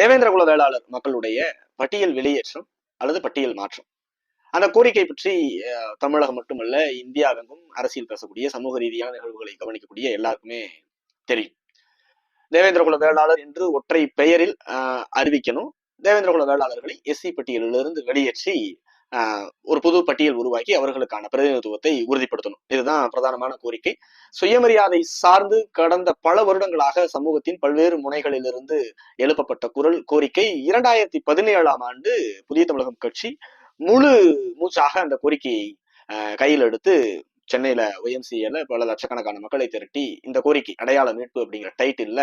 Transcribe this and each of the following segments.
தேவேந்திர குல வேளாளர் மக்களுடைய பட்டியல் வெளியேற்றம் அல்லது பட்டியல் மாற்றம். அந்த கோரிக்கை பற்றி தமிழகம் மட்டுமல்ல இந்தியாவெங்கும் அரசியல் பேசக்கூடிய சமூக ரீதியான நிகழ்வுகளை கவனிக்கக்கூடிய எல்லாருக்குமே தெரியும். தேவேந்திர குல வேளாளர் என்று ஒற்றை பெயரில் அறிவிக்கணும். தேவேந்திர குல வேளாளர்களை எஸ்சி பட்டியலிலிருந்து வெளியேற்றி ஒரு புது பட்டியல் உருவாக்கி அவர்களுக்கான பிரதிநிதித்துவத்தை உறுதிப்படுத்தணும். இதுதான் பிரதானமான கோரிக்கை. சுயமரியாதை சார்ந்து கடந்த பல வருடங்களாக சமூகத்தின் பல்வேறு முனைகளிலிருந்து எழுப்பப்பட்ட குரல் கோரிக்கை இரண்டாயிரத்தி பதினேழாம் ஆண்டு புதிய தமிழகம் கட்சி முழு மூச்சாக அந்த கோரிக்கையை கையில் எடுத்து சென்னையில ஒய்எம்சிஏல பல லட்சக்கணக்கான மக்களை திரட்டி இந்த கோரிக்கை அடையாள மீட்பு அப்படிங்கிற டைட்டில்ல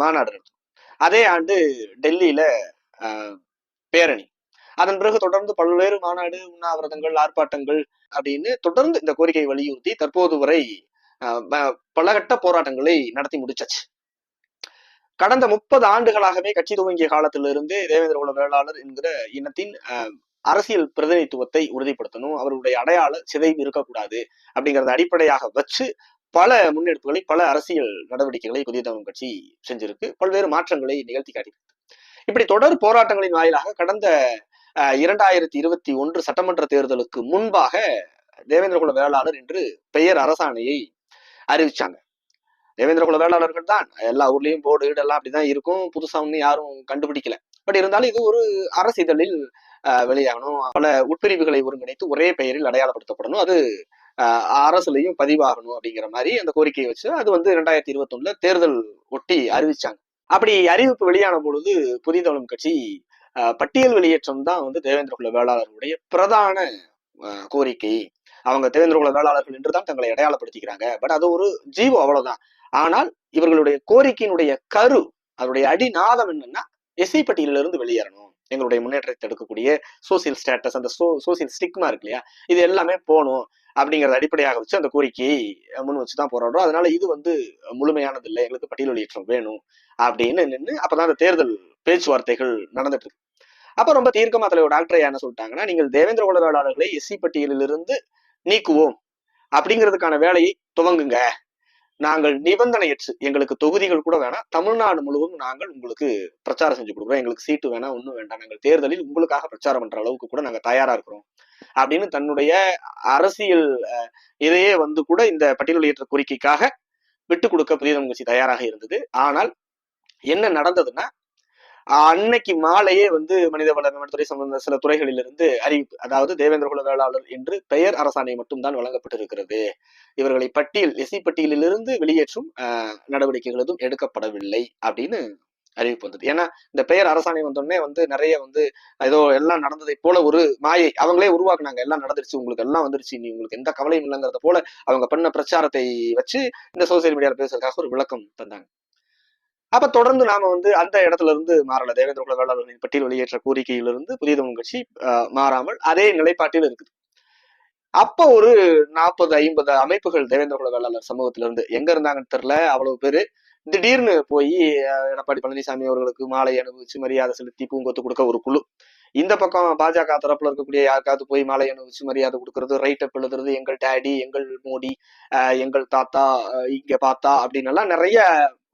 மாநாடு நடத்தும் அதே ஆண்டு டெல்லியில பேரணி. அதன் பிறகு தொடர்ந்து பல்வேறு மாநாடு உண்ணாவிரதங்கள் ஆர்ப்பாட்டங்கள் அப்படின்னு தொடர்ந்து இந்த கோரிக்கையை வலியுறுத்தி தற்போது வரை ஆஹ் பலகட்ட போராட்டங்களை நடத்தி முடிச்சாச்சு. கடந்த முப்பது ஆண்டுகளாகவே கட்சி துவங்கிய காலத்திலிருந்து தேவேந்திர குல வேளாளர் என்கிற இனத்தின் அரசியல் பிரதிநிதித்துவத்தை உறுதிப்படுத்தணும் அவருடைய அடையாள சிதைவு இருக்கக்கூடாது அப்படிங்கறத அடிப்படையாக வச்சு பல முன்னெடுப்புகளை பல அரசியல் நடவடிக்கைகளை புதிய தமிழ் கட்சி செஞ்சிருக்கு. பல்வேறு மாற்றங்களை நிகழ்த்தி காட்டியிருக்கு. இப்படி தொடர் போராட்டங்களின் வாயிலாக கடந்த இரண்டாயிரத்தி இருபத்தி ஒன்று சட்டமன்ற தேர்தலுக்கு முன்பாக தேவேந்திர குல வேளாளர் என்று பெயர் அரசாணையை அறிவிச்சாங்க. தேவேந்திர குல வேளாளர்கள் தான். எல்லா ஊர்லயும் போர்டு கீடு எல்லாம் அப்படிதான் இருக்கும். புதுசா ஒன்னும் யாரும் கண்டுபிடிக்கல. பட் இருந்தாலும் இது ஒரு அரசிதழில் அஹ், வெளியாகணும். பல உட்பிரிவுகளை ஒருங்கிணைத்து ஒரே பெயரில் அடையாளப்படுத்தப்படணும். அது அரசுலையும் பதிவாகணும் அப்படிங்கிற மாதிரி அந்த கோரிக்கையை வச்சு அது வந்து இரண்டாயிரத்தி இருபத்தி ஒண்ணுல தேர்தல் ஒட்டி அறிவிச்சாங்க. அப்படி அறிவிப்பு வெளியான பொழுது புதிய தமிழ் கட்சி பட்டியல் வெளியேற்றம் தான் வந்து தேவேந்திர குல வேளாளர்களுடைய பிரதான கோரிக்கை. அவங்க தேவேந்திர குல வேளாளர்கள் என்றுதான் தங்களை அடையாளப்படுத்திக்கிறாங்க. பட் அது ஒரு ஜீவோ அவ்வளவுதான். ஆனால் இவர்களுடைய கோரிக்கையினுடைய கரு அதனுடைய அடிநாதம் என்னன்னா எஸ்சி பட்டியலிருந்து வெளியேறணும். எங்களுடைய முன்னேற்றத்தை எடுக்கக்கூடிய சோசியல் ஸ்டேட்டஸ் அந்த சோசியல் ஸ்டிக்மா இருக்கு இல்லையா? இது எல்லாமே போகணும் அப்படிங்கறத அடிப்படையாக வச்சு அந்த கோரிக்கையை முன் வச்சு தான் போராடுறோம். அதனால இது வந்து முழுமையானது இல்லை. எங்களுக்கு பட்டியல் வெளியேற்றம் வேணும் அப்படின்னு நின்று அப்பதான் அந்த தேர்தல் பேச்சுவார்த்தைகள் நடந்துட்டு இருக்கு. அப்ப ரொம்ப தீர்க்கமா தலைவர் டாக்டர் என்ன சொல்லிட்டாங்கன்னா நீங்கள் தேவேந்திர குல எஸ்சி பட்டியலிலிருந்து நீக்குவோம். அப்படிங்கிறதுக்கான வேலையை துவங்குங்க. நாங்கள் நிபந்தனையற்று எங்களுக்கு தொகுதிகள் கூட வேணாம். தமிழ்நாடு முழுவதும் நாங்கள் உங்களுக்கு பிரச்சாரம் செஞ்சு கொடுக்குறோம். எங்களுக்கு சீட்டு வேணாம் ஒன்றும் வேண்டாம். நாங்கள் தேர்தலில் உங்களுக்காக பிரச்சாரம் பண்ற அளவுக்கு கூட நாங்க தயாரா இருக்கிறோம். அப்படின்னு தன்னுடைய அரசியல் அஹ், இதையே வந்து கூட இந்த பட்டியல் வெளியேற்ற கோரிக்கைக்காக விட்டு கொடுக்க புதிய கட்சி தயாராக இருந்தது. ஆனால் என்ன நடந்ததுன்னா அன்னைக்கு மாலையே வந்து மனிதவள மேம்படுத்துறை சம்பந்த சில துறைகளிலிருந்து அறிவிப்பு அதாவது தேவேந்திர குல வேளாளர் என்று பெயர் அரசாணை மட்டும்தான் வழங்கப்பட்டிருக்கிறது. இவர்களை பட்டியல் எஸ்சி பட்டியலிலிருந்து வெளியேற்றும் நடவடிக்கைகள் எதுவும் எடுக்கப்படவில்லை அப்படின்னு அறிவிப்பு வந்தது. ஏன்னா இந்த பெயர் அரசாணை வந்தோடனே வந்து நிறைய வந்து ஏதோ எல்லாம் நடந்ததை போல ஒரு மாயை அவங்களே உருவாக்குனாங்க. எல்லாம் நடந்துருச்சு உங்களுக்கு எல்லாம் வந்துருச்சு நீ உங்களுக்கு எந்த கவலையும் இல்லைங்கிறத போல அவங்க பண்ண பிரச்சாரத்தை வச்சு இந்த சோசியல் மீடியாவில் பேசுறதுக்காக ஒரு விளக்கம் தந்தாங்க. அப்ப தொடர்ந்து நாம வந்து அந்த இடத்துல இருந்து மாறல. தேவேந்திர குல வேளாளர்களின் பட்டியல் வெளியேற்ற கோரிக்கையிலிருந்து புதிய தமிழ் கட்சி மாறாமல் அதே நிலைப்பாட்டில் இருக்குது. அப்ப ஒரு நாற்பது ஐம்பது அமைப்புகள் தேவேந்திர குல வேளாளர் சமூகத்துல இருந்து எங்க இருந்தாங்கன்னு தெரியல. அவ்வளவு பேரு திடீர்னு போய் எடப்பாடி பழனிசாமி அவர்களுக்கு மாலை அனுபவிச்சு மரியாதை செலுத்தி பூங்கொத்து கொடுக்க ஒரு குழு. இந்த பக்கம் பாஜக தரப்புல இருக்கக்கூடிய யாருக்காவது போய் மாலை அனுபவிச்சு மரியாதை கொடுக்கறது ரைட் அப் எழுதுறது எங்கள் டேடி எங்கள் மோடி எங்கள் தாத்தா இங்க பார்த்தா அப்படின்னு எல்லாம் நிறைய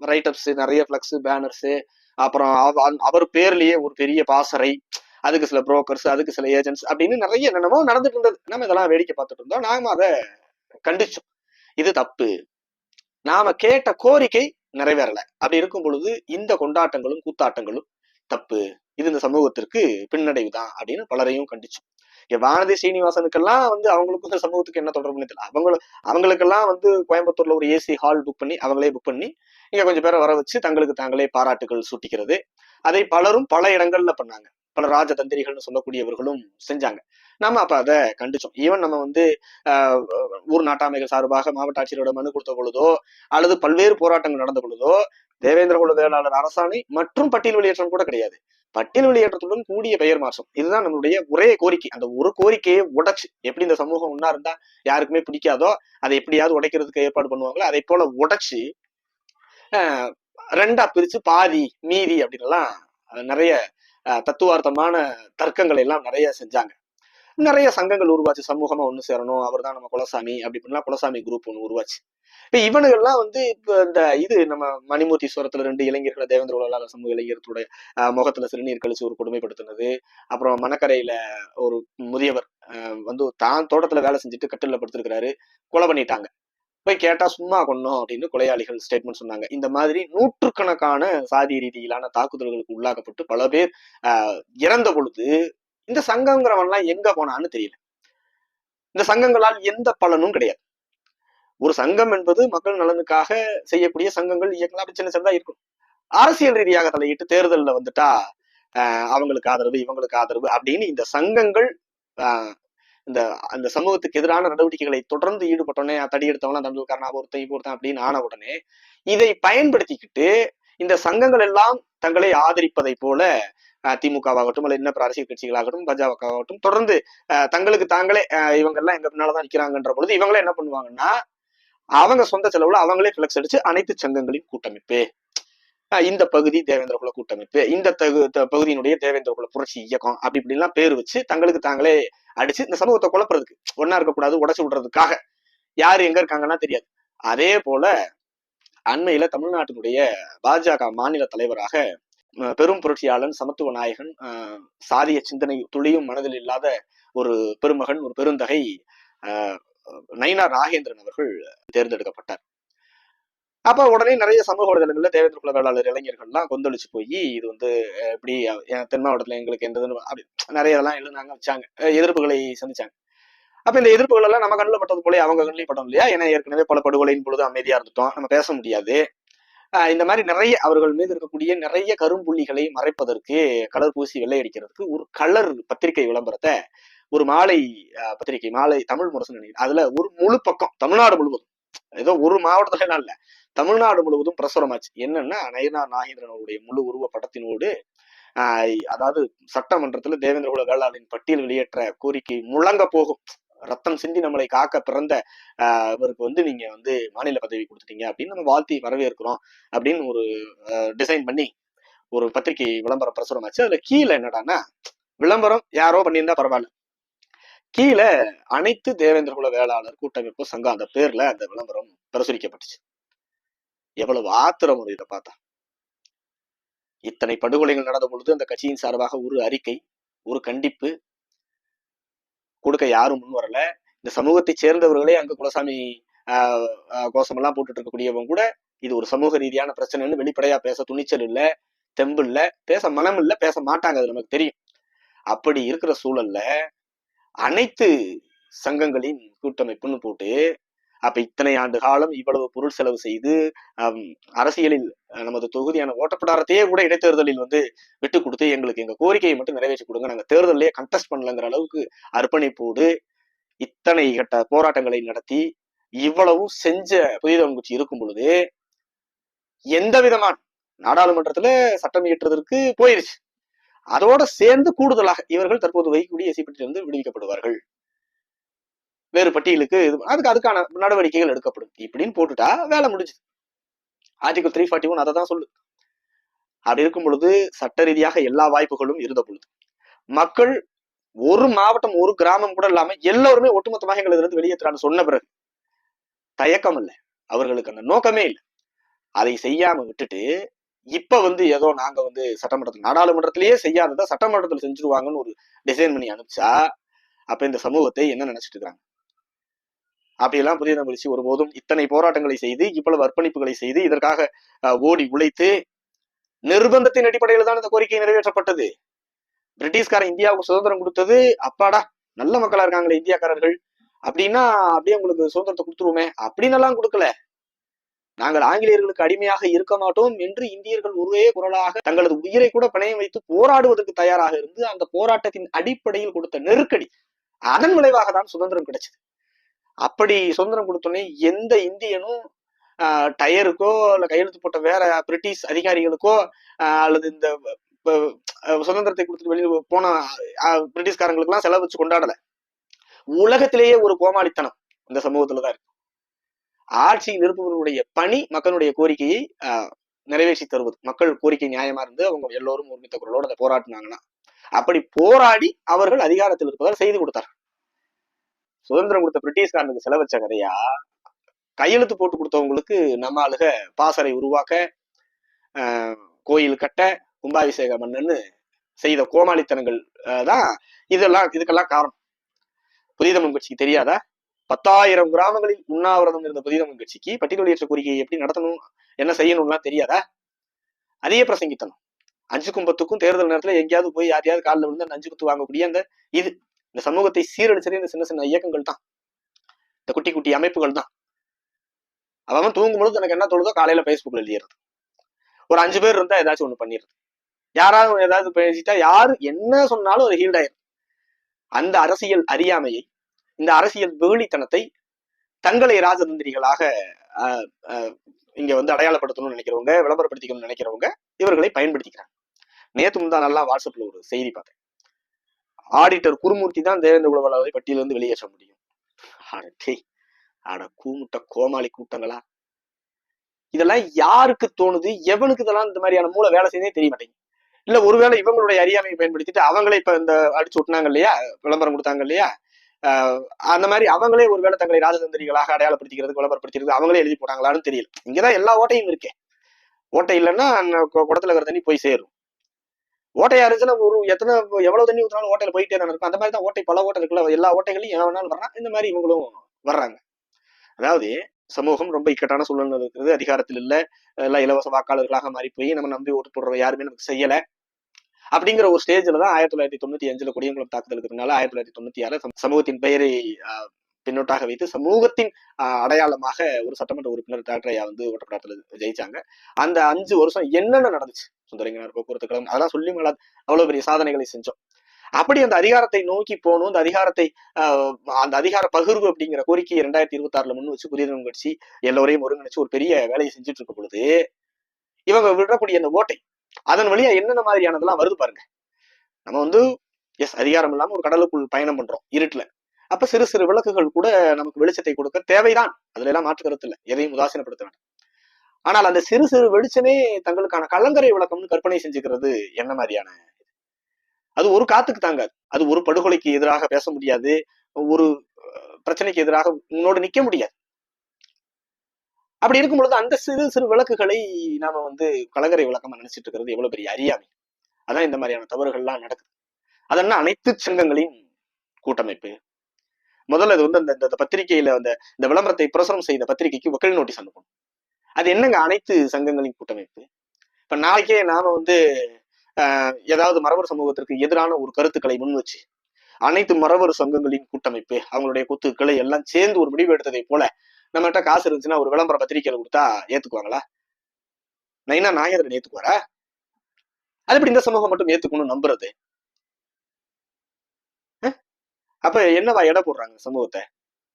ரைட்டப்ஸ் நிறைய ஃபிளக்ஸ் பேனர்ஸ் அப்புறம் அவ- அவர் பேர்லயே ஒரு பெரிய பாசறை அதுக்கு சில புரோக்கர்ஸ் அதுக்கு சில ஏஜென்ட்ஸ் அப்படின்னு நிறைய என்னென்னமோ நடந்துட்டு இருந்தது. நம்ம இதெல்லாம் வேடிக்கை பார்த்துட்டு இருந்தோம். நாம அதை கண்டிச்சோம். இது தப்பு. நாம கேட்ட கோரிக்கை நிறைவேறல. அப்படி இருக்கும் பொழுது இந்த கொண்டாட்டங்களும் கூத்தாட்டங்களும் தப்பு. இது இந்த சமூகத்திற்கு பின்னடைவு தான் அப்படின்னு பலரையும் கண்டிச்சோம். வானதி சீனிவாசனுக்கெல்லாம் வந்து அவங்களுக்கும் இந்த சமூகத்துக்கு என்ன தொடர்புன்னு தெரியல. அவங்க அவங்களுக்கெல்லாம் வந்து கோயம்புத்தூர்ல ஒரு ஏசி ஹால் புக் பண்ணி அவங்களே புக் பண்ணி இங்க கொஞ்சம் பேரை வர வச்சு தங்களுக்கு தாங்களே பாராட்டுகள் சூட்டிக்கிறது. அதை பலரும் பல இடங்கள்ல பண்ணாங்க. பல ராஜதந்திரிகள்னு சொல்லக்கூடியவர்களும் செஞ்சாங்க. நம்ம அப்ப அதை கண்டிச்சோம். ஈவன் நம்ம வந்து ஆஹ், ஊர் நாட்டாமைகள் சார்பாக மாவட்ட ஆட்சியரோட மனு கொடுத்த பொழுதோ அல்லது பல்வேறு போராட்டங்கள் நடந்த பொழுதோ தேவேந்திர குல வேளாளர் அரசாணை மற்றும் பட்டியல் வெளியேற்றம் கூட கிடையாது. பட்டியல் வெளியேற்றத்துடன் கூடிய பெயர் மாற்றம். இதுதான் நம்மளுடைய ஒரே கோரிக்கை. அந்த ஒரு கோரிக்கையை உடைச்சு எப்படி இந்த சமூகம் ஒன்னா இருந்தா யாருக்குமே பிடிக்காதோ அதை எப்படியாவது உடைக்கிறதுக்கு ஏற்பாடு பண்ணுவாங்களோ அதை போல உடைச்சு ரெண்டா பிரிச்சு பாதி மீதி அப்படின்னு எல்லாம் நிறைய தத்துவார்த்தமான தர்க்கங்களை எல்லாம் நிறைய செஞ்சாங்க. நிறைய சங்கங்கள் உருவாச்சு. சமூகமா ஒண்ணு சேரணும். அவர் தான் நம்ம குலசாமி அப்படின்னா குலசாமி குரூப் ஒன்று உருவாச்சு. இப்ப இவனுங்கெல்லாம் வந்து இப்ப இந்த இது நம்ம மணிமூர்த்தீஸ்வரத்துல ரெண்டு இளைஞர்களை தேவேந்திர உலகால சமூக இளைஞர்களுடைய முகத்துல சிறுநீர் கழிச்சு ஒரு கொடுமைப்படுத்தினது. அப்புறம் மணக்கரையில ஒரு முதியவர் வந்து தான் தோட்டத்துல வேலை செஞ்சுட்டு கட்டில படுத்திருக்கிறாரு. கொலை பண்ணிட்டாங்க. போய் கேட்டா சும்மா கொண்டோம் அப்படின்னு கொலையாளிகள் ஸ்டேட்மெண்ட் சொன்னாங்க. இந்த மாதிரி நூற்றுக்கணக்கான சாதி ரீதியிலான தாக்குதல்களுக்கு உள்ளாக்கப்பட்டு பல பேர் இறந்த பொழுது இந்த சங்கங்கிறவன்லாம் எங்க போனான்னு தெரியல. இந்த சங்கங்களால் எந்த பலனும் கிடையாது. ஒரு சங்கம் என்பது மக்கள் நலனுக்காக செய்யக்கூடிய சங்கங்கள் இயக்கலாம் சின்ன சின்னதா இருக்கும். அரசியல் ரீதியாக தலையிட்டு தேர்தல்ல வந்துட்டா ஆஹ், அவங்களுக்கு ஆதரவு இவங்களுக்கு ஆதரவு அப்படின்னு இந்த சங்கங்கள் ஆஹ், இந்த அந்த சமூகத்துக்கு எதிரான நடவடிக்கைகளை தொடர்ந்து ஈடுபட்டோன்னே தடி எடுத்தவங்க தமிழ்காரன் ஒருத்தன் ஒருத்தன் அப்படின்னு ஆன உடனே இதை பயன்படுத்திக்கிட்டு இந்த சங்கங்கள் எல்லாம் தங்களை ஆதரிப்பதை போல திமுகவாகட்டும் அல்ல இன்ன அரசியல் கட்சிகளாகட்டும் பாஜகவாகட்டும் தொடர்ந்து அஹ், தங்களுக்கு தாங்களே அஹ், இவங்க எல்லாம் எங்க பின்னாலதான் பொழுது இவங்களே என்ன பண்ணுவாங்கன்னா அவங்க சொந்த செலவுல அவங்களே பிளக்ஸ் அடிச்சு அனைத்து சங்கங்களின் கூட்டமைப்பு. இந்த பகுதி தேவேந்திர குல கூட்டமைப்பு இந்த தகு த- பகுதியினுடைய தேவேந்திர குல புரட்சி இயக்கம் அப்படி இப்படிலாம் பேர் வச்சு தங்களுக்கு தாங்களே அடிச்சு இந்த சமூகத்தை குழப்புறதுக்கு ஒன்னா இருக்கக்கூடாது உடச்சு விடுறதுக்காக. யாரு எங்க இருக்காங்கன்னா தெரியாது. அதே போல அண்மையில தமிழ்நாட்டினுடைய பாஜக மாநில தலைவராக பெரும் புரட்சியாளன் சமத்துவ நாயகன் அஹ், சாதிய சிந்தனை துளியும் மனதில் இல்லாத ஒரு பெருமகன் ஒரு பெருந்தகை அஹ், நயினா ராகேந்திரன் அவர்கள் தேர்ந்தெடுக்கப்பட்டார். அப்ப உடனே நிறைய சமூக வலைதளங்கள்ல தேவேந்திர குல வேளாளர் இளைஞர்கள்லாம் கொந்தளிச்சு போய் இது வந்து இப்படி தென் மாவட்டத்துல எங்களுக்கு எந்த அப்படி நிறைய இதெல்லாம் எழுந்தாங்க வச்சாங்க. எதிர்ப்புகளை சந்திச்சாங்க. அப்ப இந்த எதிர்ப்புகள் எல்லாம் நம்ம கண்ணில் பட்டது போல அவங்க கண்ணிலையும் படம் இல்லையா? ஏன்னா ஏற்கனவே பல படுகொலையின் பொழுது அமைதியா இருந்துட்டோம். நம்ம பேச முடியாது. இந்த மாதிரி நிறைய அவர்கள் மீது இருக்கக்கூடிய நிறைய கரும்புள்ளிகளை மறைப்பதற்கு கலர் பூசி வெள்ளையடிக்கிறதுக்கு ஒரு கலர் பத்திரிகை விளம்பரத்தை ஒரு மாலை பத்திரிகை மாலை தமிழ் முரசு நினைக்கிறேன். அதுல ஒரு முழு பக்கம் தமிழ்நாடு முழுவதும் ஏதோ ஒரு மாவட்டத்துல இல்ல தமிழ்நாடு முழுவதும் பிரசுரமாச்சு. என்னன்னா நயனா நாகேந்திரன் அவருடைய முழு உருவ படத்தினோடு அதாவது சட்டமன்றத்துல தேவேந்திர குல வேளாளின் பட்டியல் வெளியேற்ற கோரிக்கை முழங்க போகும். ரத்தம் சிந்தி நம்மளை காக்க பிறந்த இவருக்கு வந்து நீங்க வந்து மாநில பதவி கொடுத்துட்டீங்க அப்படின்னு நம்ம வாழ்த்தி வரவேற்கிறோம் அப்படின்னு ஒரு டிசைன் பண்ணி ஒரு பத்திரிகை விளம்பரம் பிரசுரம் ஆச்சு அதுல கீழே என்னடான்னா விளம்பரம் யாரோ பண்ணியிருந்தா பரவாயில்ல. கீழே அனைத்து தேவேந்திர குல வேளாளர் கூட்டமைப்பு சங்கம் அந்த பேர்ல அந்த விளம்பரம் பிரசுரிக்கப்பட்டுச்சு. எவ்வளவு ஆத்திரம் ஒரு இதை பார்த்தா. இத்தனை படுகொலைகள் நடந்த பொழுது அந்த கட்சியின் சார்பாக ஒரு அறிக்கை ஒரு கண்டிப்பு கொடுக்க யாரும் முன் வரல. இந்த சமூகத்தை சேர்ந்தவர்களே அங்க குலசாமி கோஷமெல்லாம் போட்டுட்டு இருக்கக்கூடியவங்க கூட இது ஒரு சமூக ரீதியான பிரச்சனைன்னு வெளிப்படையா பேச துணிச்சல் இல்ல தெம்பு இல்ல பேச மனம் இல்ல பேச மாட்டாங்க. அது நமக்கு தெரியும். அப்படி இருக்கிற சூழல்ல அனைத்து சங்கங்களின் கூட்டமைப்புன்னு போட்டு அப்ப இத்தனை ஆண்டு காலம் இவ்வளவு பொருள் செலவு செய்து அரசியலில் நமது தொகுதியான ஓட்டப்படாரத்தையே கூட இடைத்தேர்தலில் வந்து விட்டு கொடுத்து எங்களுக்கு எங்க கோரிக்கையை மட்டும் நிறைவேற்றி கொடுங்க. நாங்க தேர்தலையே கண்டெஸ்ட் பண்ணலங்கிற அளவுக்கு அர்ப்பணிப்போடு இத்தனை கட்ட போராட்டங்களை நடத்தி இவ்வளவும் செஞ்ச புதிதவங்குச்சி இருக்கும் பொழுது எந்த விதமான நாடாளுமன்றத்துல சட்டம் இயற்றுவதற்கு போயிருச்சு. அதோட சேர்ந்து கூடுதலாக இவர்கள் தற்போது வைக்கக்கூடிய எசிபட்டிலிருந்து விடுவிக்கப்படுவார்கள். வேறு பட்டியலுக்கு இது அதுக்கு அதுக்கான நடவடிக்கைகள் எடுக்கப்படும். இப்படின்னு போட்டுட்டா வேலை முடிஞ்சுது. ஆர்டிகல் த்ரீ ஃபார்ட்டி ஒன் அதை தான் சொல்லு. அப்படி இருக்கும் பொழுது சட்ட ரீதியாக எல்லா வாய்ப்புகளும் இருந்த பொழுது மக்கள் ஒரு மாவட்டம் ஒரு கிராமம் கூட இல்லாம எல்லோருமே ஒட்டுமொத்தமாக எங்களை இருந்து வெளியேற்றுறான்னு சொன்ன பிறகு தயக்கம் இல்லை. அவர்களுக்கு அந்த நோக்கமே இல்லை. அதை செய்யாம விட்டுட்டு இப்ப வந்து ஏதோ நாங்க வந்து சட்டமன்றத்தில் நாடாளுமன்றத்திலேயே செய்யாததை சட்டமன்றத்தில் செஞ்சுருவாங்கன்னு ஒரு டிசைன் பண்ணி அனுப்பிச்சா அப்ப இந்த சமூகத்தை என்ன நினைச்சிட்டு இருக்காங்க? அப்படியெல்லாம் புதிய தமிழ்ச்சி ஒருபோதும் இத்தனை போராட்டங்களை செய்து இவ்வளவு அர்ப்பணிப்புகளை செய்து இதற்காக ஓடி உழைத்து நிர்பந்தத்தின் அடிப்படையில் தான் இந்த கோரிக்கை நிறைவேற்றப்பட்டது. பிரிட்டிஷ்காரன் இந்தியாவுக்கு சுதந்திரம் கொடுத்தது. அப்பாடா நல்ல மக்களா இருக்காங்களே இந்தியாக்காரர்கள். அப்படின்னா அப்படியே உங்களுக்கு சுதந்திரத்தை கொடுத்துருவோமே. அப்படின்னு எல்லாம் கொடுக்கல. நாங்கள் ஆங்கிலேயர்களுக்கு அடிமையாக இருக்க மாட்டோம் என்று இந்தியர்கள் ஒரே குரலாக தங்களது உயிரை கூட பணயம் வைத்து போராடுவதற்கு தயாராக இருந்து அந்த போராட்டத்தின் அடிப்படையில் கொடுத்த நெருக்கடி அதன் விளைவாக தான் சுதந்திரம் கிடைச்சது. அப்படி சுதந்திரம் கொடுத்தோன்னே எந்த இந்தியனும் ஆஹ், டயருக்கோ இல்ல கையெழுத்து போட்ட வேற பிரிட்டிஷ் அதிகாரிகளுக்கோ ஆஹ், அல்லது இந்த சுதந்திரத்தை கொடுத்துட்டு வெளியே போன பிரிட்டிஷ்காரங்களுக்கு எல்லாம் செலவு வச்சு கொண்டாடல. உலகத்திலேயே ஒரு கோமாளித்தனம் இந்த சமூகத்துலதான் இருக்கு. ஆட்சியில் இருப்பவர்களுடைய பணி மக்களுடைய கோரிக்கையை நிறைவேற்றி தருவது. மக்கள் கோரிக்கை நியாயமா இருந்து அவங்க எல்லோரும் ஒருமித்த குரலோட அதை போராட்டினாங்கன்னா அப்படி போராடி அவர்கள் அதிகாரத்தில் இருப்பதால் செய்து கொடுத்தார்கள். சுதந்திரம் கொடுத்த பிரிட்டிஷ்காரனுக்கு செலவச்ச கதையா? கையெழுத்து போட்டு கொடுத்தவங்களுக்கு நம்ம ஆளுக பாசறை உருவாக்க ஆஹ், கோயில் கட்ட கும்பாபிஷேக மன்னன் செய்த கோமாளித்தனங்கள் தான் இதெல்லாம் இதுக்கெல்லாம் காரணம். புதிய தமிழ் கட்சிக்கு தெரியாதா? பத்தாயிரம் கிராமங்களில் உண்ணாவிரதம் இருந்த புதிய தமிழ் கட்சிக்கு பட்டியலியற்ற கோரிக்கை கோரிக்கையை எப்படி நடத்தணும் என்ன செய்யணும்லாம் தெரியாதா? அதையே பிரசங்கித்தனம் அஞ்சுக்கும் பத்துக்கும் தேர்தல் நேரத்துல எங்கேயாவது போய் யாரையாவது காலில் விழுந்து அந்த அஞ்சு குத்து வாங்கக்கூடிய அந்த இது. இந்த சமூகத்தை சீரழிச்சதே இந்த சின்ன சின்ன இயக்கங்கள் தான். இந்த குட்டி குட்டி அமைப்புகள் தான். அவன் தூங்கும்பொழுது எனக்கு என்ன தோணுதோ காலையில பேஸ்புக்ல எழுதிடுறது. ஒரு அஞ்சு பேர் இருந்தா ஏதாச்சும் ஒண்ணு பண்ணிடுறது. யாராவது ஏதாவது பேசிட்டா யாரு என்ன சொன்னாலும் அது ஹீல்ட் அந்த அரசியல் அறியாமையை இந்த அரசியல் வேலித்தனத்தை தங்களை ராஜதந்திரிகளாக இங்க வந்து அடையாளப்படுத்தணும்னு நினைக்கிறவங்க விளம்பரப்படுத்திக்கணும்னு நினைக்கிறவங்க இவர்களை பயன்படுத்திக்கிறாங்க. நேத்து முந்தா நல்லா வாட்ஸ்அப்ல ஒரு செய்தி பார்த்தேன். ஆடிட்டர் குருமூர்த்தி தான் தேவேந்திர குலவலாவை பட்டியலிருந்து வெளியேற்ற முடியும். அட அட கூமுட்ட கோமாளி கூட்டங்களா? இதெல்லாம் யாருக்கு தோணுது? எவனுக்கு இதெல்லாம் இந்த மாதிரியான மூளை வேலை செய்யவே தெரிய மாட்டேங்குது. இல்ல ஒருவேளை இவங்களுடைய அறியாமையை பயன்படுத்திட்டு அவங்களே இப்ப இந்த அடிச்சு விட்டுனாங்க இல்லையா? விளம்பரம் கொடுத்தாங்க இல்லையா? அந்த மாதிரி அவங்களே ஒருவேளை தங்களை ராஜதந்திரிகளாக அடையாளப்படுத்திக்கிறது விளம்பரப்படுத்திக்கிறது அவங்களே எழுதி போட்டாங்களான்னு தெரியல. இங்கதான் எல்லா ஓட்டையும் இருக்கே. ஓட்டை இல்லைன்னா அந்த குடத்துல இருக்கிற தண்ணி போய் சேரும். ஓட்டையா இருந்துச்சுன்னா ஒரு எத்தனை எவ்வளவு தண்ணி ஊற்றினாலும் ஓட்டையில போயிட்டே இருக்கும். அந்த மாதிரி தான் ஓட்டை பல ஓட்டை இருக்குல்ல எல்லா ஓட்டைகளையும் எவன் வேணாலும் வர்றான். இந்த மாதிரி இவங்களும் வர்றாங்க. அதாவது சமூகம் ரொம்ப இக்கட்டான சூழ்நிலை இருக்கிறது. அதிகாரத்தில் இல்ல. எல்லாம் இலவச வாக்காளர்களாக மாறி போய் நம்ம நம்பி ஓட்டு போடுறோம் யாருமே நமக்கு செய்யலை. அப்படிங்கிற ஒரு ஸ்டேஜ்ல தான் ஆயிரத்தி தொள்ளாயிரத்தி தொண்ணூத்தி அஞ்சுல குடியங்குளம் தாக்குதல் இருக்கிறதுனால ஆயிரத்தி தொள்ளாயிரத்தி தொண்ணூத்தி ஆறு சமூகத்தின் பெயரை பின்னோட்டாக வைத்து சமூகத்தின் ஆஹ், அடையாளமாக ஒரு சட்டமன்ற உறுப்பினர் டாக்டர் ஐயா வந்து ஓட்டப்படாத்துல ஜெயிச்சாங்க. அந்த அஞ்சு வருஷம் என்னென்ன நடந்துச்சு? சுந்தரங்கினார் போக்குவரத்து கழகம் அதெல்லாம் சொல்லி மேல அவ்வளவு பெரிய சாதனைகளை செஞ்சோம். அப்படி அந்த அதிகாரத்தை நோக்கி போகணும் அந்த அதிகாரத்தை அந்த அதிகார பகிர்வு அப்படிங்கிற கோரிக்கையை ரெண்டாயிரத்தி இருபத்தி ஆறுல முன் வச்சு புதிய கட்சி எல்லோரையும் ஒருங்கிணைச்சு ஒரு பெரிய வேலையை செஞ்சுட்டு இருக்க பொழுது இவங்க விடக்கூடிய அந்த ஓட்டை அதன் வழியா என்னென்ன மாதிரியானதெல்லாம் வருது பாருங்க. நம்ம வந்து எஸ் அதிகாரம் இல்லாம ஒரு கடலுக்குள் பயணம் பண்றோம் இருட்டுல. அப்ப சிறு சிறு விளக்குகள் கூட நமக்கு வெளிச்சத்தை கொடுக்க தேவைதான். அதுல எல்லாம் மாற்று கருத்து இல்லை. எதையும் உதாசீனப்படுத்த வேண்டாம். ஆனால் அந்த சிறு சிறு வெளிச்சமே தங்களுக்கான கலங்கரை விளக்கம்னு கற்பனை செஞ்சுக்கிறது என்ன மாதிரியான அது ஒரு காத்துக்கு தாங்காது அது ஒரு படுகொலைக்கு எதிராக பேச முடியாது. ஒரு அஹ், பிரச்சனைக்கு எதிராக உன்னோடு நிக்க முடியாது. அப்படி இருக்கும் பொழுது அந்த சிறு சிறு விளக்குகளை நாம வந்து கலங்கரை விளக்கமா நினைச்சிட்டு இருக்கிறது எவ்வளவு பெரிய அறியாமை. அதான் இந்த மாதிரியான தவறுகள்லாம் நடக்குது. அதெல்லாம் அனைத்து சங்கங்களின் கூட்டமைப்பு? முதல்ல இது வந்து அந்த இந்த பத்திரிகையில அந்த இந்த விளம்பரத்தை பிரசுரம் செய்த பத்திரிகைக்கு வக்கீல் நோட்டீஸ் அனுப்பணும். அது என்னங்க அனைத்து சங்கங்களின் கூட்டமைப்பு? இப்ப நாளைக்கே நாம வந்து ஏதாவது மரபர் சமூகத்திற்கு எதிரான ஒரு கருத்துக்களை முன் வச்சு அனைத்து மரபர் சங்கங்களின் கூட்டமைப்பு அவங்களுடைய கொத்துக்களை எல்லாம் சேர்ந்து ஒரு முடிவு எடுத்ததை போல நம்மகிட்ட காசு இருந்துச்சுன்னா ஒரு விளம்பர பத்திரிகையில கொடுத்தா ஏத்துக்குவாங்களா? நைனா நாயகரன் ஏத்துக்குவாரா? அது எப்படி இந்த சமூகம் மட்டும் ஏத்துக்கணும் நம்புறது? அப்ப என்னவா எடை போடுறாங்க சமூகத்தை?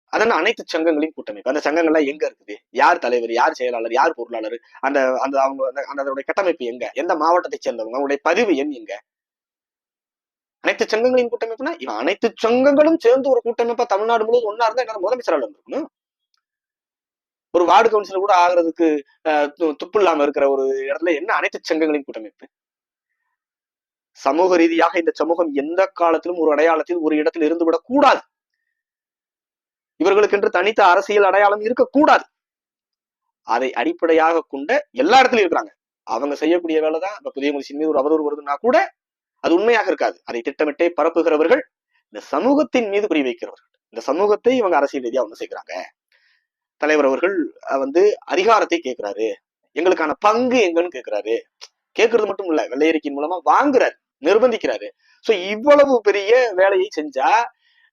அதென்ன அனைத்து சங்கங்களின் கூட்டமைப்பு. அந்த சங்கங்கள்லாம் எங்க இருக்குது? யார் தலைவர் யார் செயலாளர் யார் பொருளாளர்? அந்த அந்த அவங்க அந்த- அதனுடைய கட்டமைப்பு எங்க? எந்த மாவட்டத்தை சேர்ந்தவங்க? அவங்களுடைய பதிவு எண் எங்க? அனைத்து சங்கங்களின் கூட்டமைப்புனா இவன் அனைத்து சங்கங்களும் சேர்ந்து ஒரு கூட்டமைப்பா தமிழ்நாடு முழுவதும் ஒன்னா இருந்தா என்ன முதலமைச்சரால் இருந்திருக்கணும் ஒரு வார்டு கவுன்சிலர் கூட ஆகிறதுக்கு துப்பு இல்லாம இருக்கிற ஒரு இடத்துல என்ன அனைத்து சங்கங்களின் கூட்டமைப்பு? சமூக ரீதியாக இந்த சமூகம் எந்த காலத்திலும் ஒரு அடையாளத்தில் ஒரு இடத்தில் இருந்து விடக் கூடாது. இவர்களுக்கென்று தனித்த அரசியல் அடையாளம் இருக்கக்கூடாது. அதை அடிப்படையாக கொண்ட எல்லா இடத்துலயும் இருக்கிறாங்க. அவங்க செய்யக்கூடிய வேலை தான் இப்ப புதிய முயற்சியின் மீது ஒரு அவதூறு வருதுன்னா கூட அது உண்மையாக இருக்காது. அதை திட்டமிட்டே பரப்புகிறவர்கள் இந்த சமூகத்தின் மீது குறி வைக்கிறவர்கள். இந்த சமூகத்தை இவங்க அரசியல் ரீதியா ஒண்ணு செய்கிறாங்க. தலைவர் அவர்கள் அஹ், வந்து அதிகாரத்தை கேட்கிறாரு. எங்களுக்கான பங்கு எங்கன்னு கேட்கிறாரு. கேட்கறது மட்டும் இல்ல வெள்ளையறிக்கையின் மூலமா வாங்குறாரு நிர்பந்திக்கிறாரு. சோ இவ்வளவு பெரிய வேலையை செஞ்சா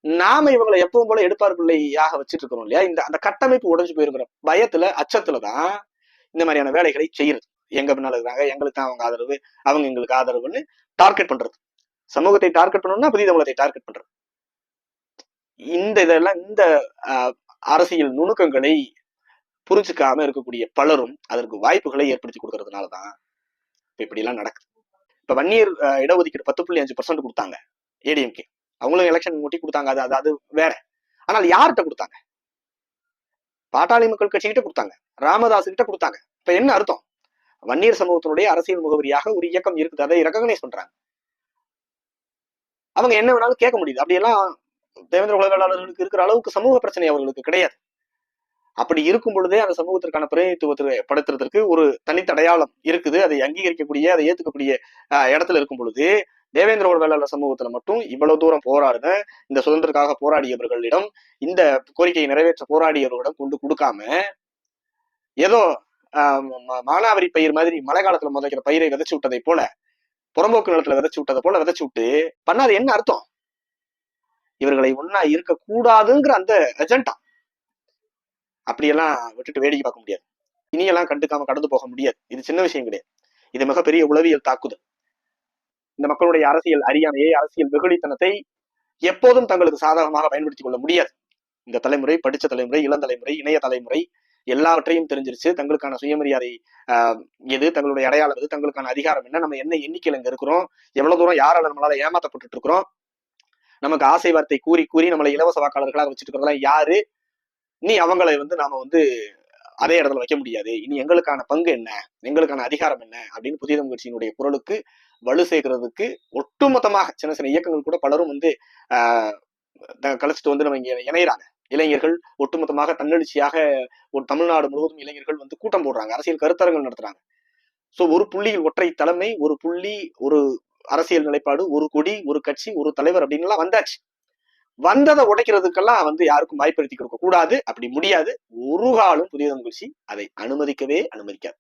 நாம இவங்களை எப்பவும் போல எடுப்பார் பிள்ளையாக வச்சுட்டு இருக்கிறோம் இல்லையா? இந்த அந்த கட்டமைப்பு உடைஞ்சு போயிருக்கிற பயத்துல அச்சத்துலதான் இந்த மாதிரியான வேலைகளை செய்யறது. எங்க பின்னால இருக்கிறாங்க எங்களுக்கு தான் அவங்க ஆதரவு அவங்க எங்களுக்கு ஆதரவுன்னு டார்கெட் பண்றது. சமூகத்தை டார்கெட் பண்ணணும்னா புதிய தமிழத்தை டார்கெட் பண்றது. இந்த இதெல்லாம் இந்த ஆஹ், அரசியல் நுணுக்கங்களை புரிஞ்சுக்காம இருக்கக்கூடிய பலரும் அதற்கு வாய்ப்புகளை ஏற்படுத்தி கொடுக்கறதுனாலதான் இப்ப இப்படி எல்லாம் நடக்குது. இப்ப வன்னியர் இடஒதுக்கீடு பத்து புள்ளி அஞ்சு பர்சன்ட் கொடுத்தாங்க ஏடிஎம்கே அவங்களும் எலெக்ஷன் முட்டி கொடுத்தாங்க. அது அது அது வேற. ஆனால் யார்கிட்ட கொடுத்தாங்க? பாட்டாளி மக்கள் கட்சிக்கிட்ட கொடுத்தாங்க. ராமதாஸ் கிட்ட கொடுத்தாங்க. இப்ப என்ன அர்த்தம்? வன்னியர் சமூகத்தினுடைய அரசியல் முகவரியாக ஒரு இயக்கம் இருக்குது. அதை ரெகக்னைஸ் பண்றாங்க அவங்க என்ன வேணாலும் கேட்க முடியுது. அப்படியெல்லாம் தேவேந்திர குல இருக்கிற அளவுக்கு சமூக பிரச்சனை அவர்களுக்கு கிடையாது. அப்படி இருக்கும் பொழுதே அந்த சமூகத்திற்கான பிரதிநிதித்துவத்தை படுத்துறதுக்கு ஒரு தனித்தடையாளம் இருக்குது. அதை அங்கீகரிக்கக்கூடிய அதை ஏத்துக்கக்கூடிய இடத்துல இருக்கும் பொழுது தேவேந்திர ஒரு வேளாளர் சமூகத்துல மட்டும் இவ்வளவு தூரம் போராடுங்க இந்த சுதந்திரத்துக்காக போராடியவர்களிடம் இந்த கோரிக்கையை நிறைவேற்ற போராடியவர்களிடம் கொண்டு கொடுக்காம ஏதோ ஆஹ், மானாவரி பயிர் மாதிரி மழை காலத்துல முதக்கிற பயிரை விதைச்சு விட்டதை போல புறம்போக்கு நிலத்துல விதைச்சு விட்டதை போல விதைச்சு விட்டு பண்ணாது என்ன அர்த்தம்? இவர்களை ஒன்னா இருக்கக்கூடாதுங்கிற அந்த அஜெண்டா அப்படியெல்லாம் விட்டுட்டு வேடிக்கை பார்க்க முடியாது. இனியெல்லாம் கண்டுக்காம கடந்து போக முடியாது. இது சின்ன விஷயம் கிடையாது. இது மிகப்பெரிய உளவியல் தாக்குதல். இந்த மக்களுடைய அரசியல் அறியாமையை அரசியல் வெகுளித்தனத்தை எப்போதும் தங்களுக்கு சாதகமாக பயன்படுத்திக் கொள்ள முடியாது. இந்த தலைமுறை படிச்ச தலைமுறை இளந்தலைமுறை இணைய தலைமுறை எல்லாவற்றையும் தெரிஞ்சிருச்சு. தங்களுக்கான சுயமரியாதை ஆஹ், எது தங்களுடைய அடையாளம் எது தங்களுக்கான அதிகாரம் என்ன நம்ம என்ன எண்ணிக்கையில் இங்க இருக்கிறோம் எவ்வளவு தூரம் யாரால நம்மளால ஏமாத்தப்பட்டுட்டு இருக்கிறோம் நமக்கு ஆசை வார்த்தை கூறி கூறி நம்மளை இலவச வாக்காளர்களாக வச்சுட்டு இருக்கிறதெல்லாம் யாரு? நீ அவங்களை வந்து நாம வந்து அதே இடத்துல வைக்க முடியாது. இனி எங்களுக்கான பங்கு என்ன? எங்களுக்கான அதிகாரம் என்ன? அப்படின்னு புதிய தமிழ் கட்சியினுடைய குரலுக்கு வலு சேர்க்கிறதுக்கு ஒட்டுமொத்தமாக சின்ன சின்ன இயக்கங்கள் கூட பலரும் வந்து ஆஹ் கலைச்சிட்டு வந்து நம்ம இங்க இணையறாங்க. இளைஞர்கள் ஒட்டுமொத்தமாக தன்னெழுச்சியாக ஒரு தமிழ்நாடு முழுவதும் இளைஞர்கள் வந்து கூட்டம் போடுறாங்க. அரசியல் கருத்தரங்கள் நடத்துறாங்க. ஸோ ஒரு புள்ளியில் ஒற்றை தலைமை ஒரு புள்ளி ஒரு அரசியல் நிலைப்பாடு ஒரு கொடி ஒரு கட்சி ஒரு தலைவர் அப்படின்னு எல்லாம் வந்தாச்சு. வந்ததை உடைக்கிறதுக்கெல்லாம் வந்து யாருக்கும் வாய்ப்படுத்தி கொடுக்க கூடாது அப்படி முடியாது. ஒரு காலம் புதிய தமிழ் அதை அனுமதிக்கவே அனுமதிக்காது.